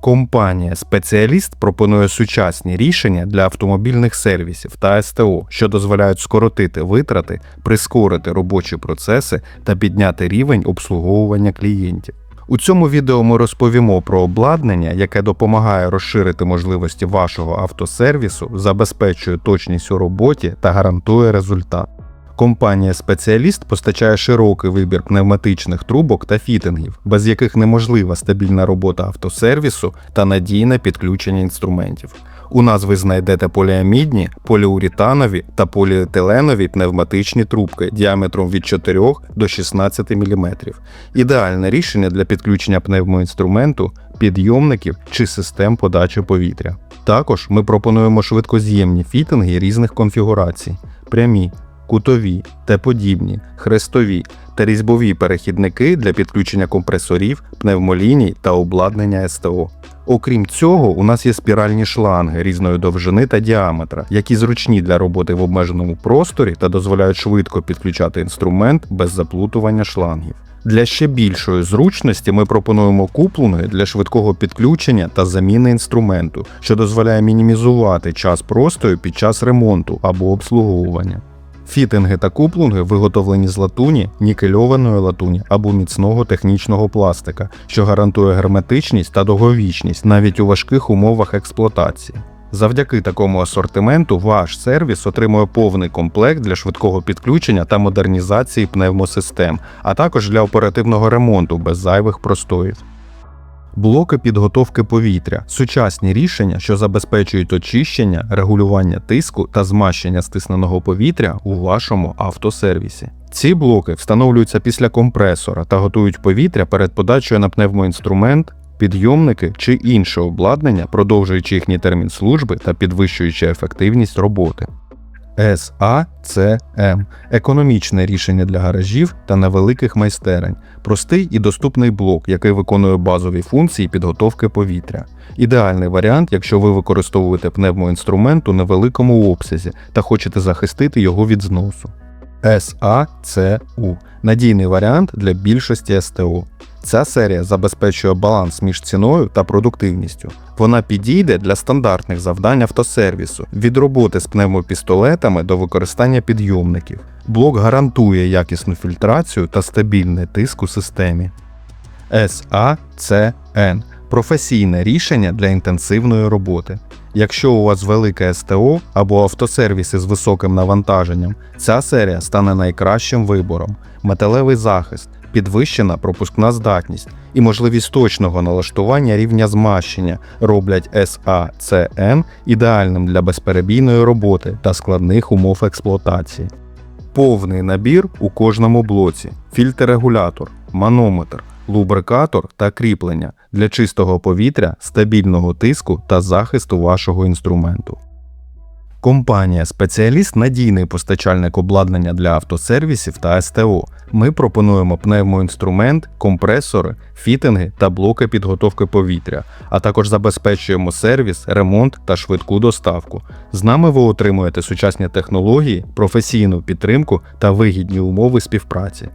Компанія Спеціаліст пропонує сучасні рішення для автомобільних сервісів та СТО, що дозволяють скоротити витрати, прискорити робочі процеси та підняти рівень обслуговування клієнтів. У цьому відео ми розповімо про обладнання, яке допомагає розширити можливості вашого автосервісу, забезпечує точність у роботі та гарантує результат. Компанія Спеціаліст постачає широкий вибір пневматичних трубок та фітингів, без яких неможлива стабільна робота автосервісу та надійне підключення інструментів. У нас ви знайдете поліамідні, поліуретанові та поліетиленові пневматичні трубки діаметром від 4 до 16 мм. Ідеальне рішення для підключення пневмоінструменту, підйомників чи систем подачі повітря. Також ми пропонуємо швидкоз'ємні фітинги різних конфігурацій: прямі, кутові, Т-подібні, хрестові та різьбові перехідники для підключення компресорів, пневмоліній та обладнання СТО. Окрім цього, у нас є спіральні шланги різної довжини та діаметра, які зручні для роботи в обмеженому просторі та дозволяють швидко підключати інструмент без заплутування шлангів. Для ще більшої зручності ми пропонуємо куплунги для швидкого підключення та заміни інструменту, що дозволяє мінімізувати час простою під час ремонту або обслуговування. Фітинги та куплунги виготовлені з латуні, нікельованої латуні або міцного технічного пластика, що гарантує герметичність та довговічність навіть у важких умовах експлуатації. Завдяки такому асортименту ваш сервіс отримує повний комплект для швидкого підключення та модернізації пневмосистем, а також для оперативного ремонту без зайвих простоїв. Блоки підготовки повітря сучасні рішення, що забезпечують очищення, регулювання тиску та змащення стисненого повітря у вашому автосервісі. Ці блоки встановлюються після компресора та готують повітря перед подачею на пневмоінструмент, підйомники чи інше обладнання, продовжуючи їхній термін служби та підвищуючи ефективність роботи. SACM – економічне рішення для гаражів та невеликих майстерень, простий і доступний блок, який виконує базові функції підготовки повітря. Ідеальний варіант, якщо ви використовуєте пневмоінструмент у невеликому обсязі та хочете захистити його від зносу. SACU – надійний варіант для більшості СТО. Ця серія забезпечує баланс між ціною та продуктивністю. Вона підійде для стандартних завдань автосервісу від роботи з пневмопістолетами до використання підйомників. Блок гарантує якісну фільтрацію та стабільний тиск у системі. SACN професійне рішення для інтенсивної роботи. Якщо у вас велике СТО або автосервіси з високим навантаженням, ця серія стане найкращим вибором. Металевий захист, підвищена пропускна здатність і можливість точного налаштування рівня змащення роблять SACN ідеальним для безперебійної роботи та складних умов експлуатації. Повний набір у кожному блоці: фільтр-регулятор, манометр, лубрикатор та кріплення для чистого повітря, стабільного тиску та захисту вашого інструменту. Компанія Спеціаліст надійний постачальник обладнання для автосервісів та СТО. Ми пропонуємо пневмоінструмент, компресори, фітинги та блоки підготовки повітря, а також забезпечуємо сервіс, ремонт та швидку доставку. З нами ви отримуєте сучасні технології, професійну підтримку та вигідні умови співпраці.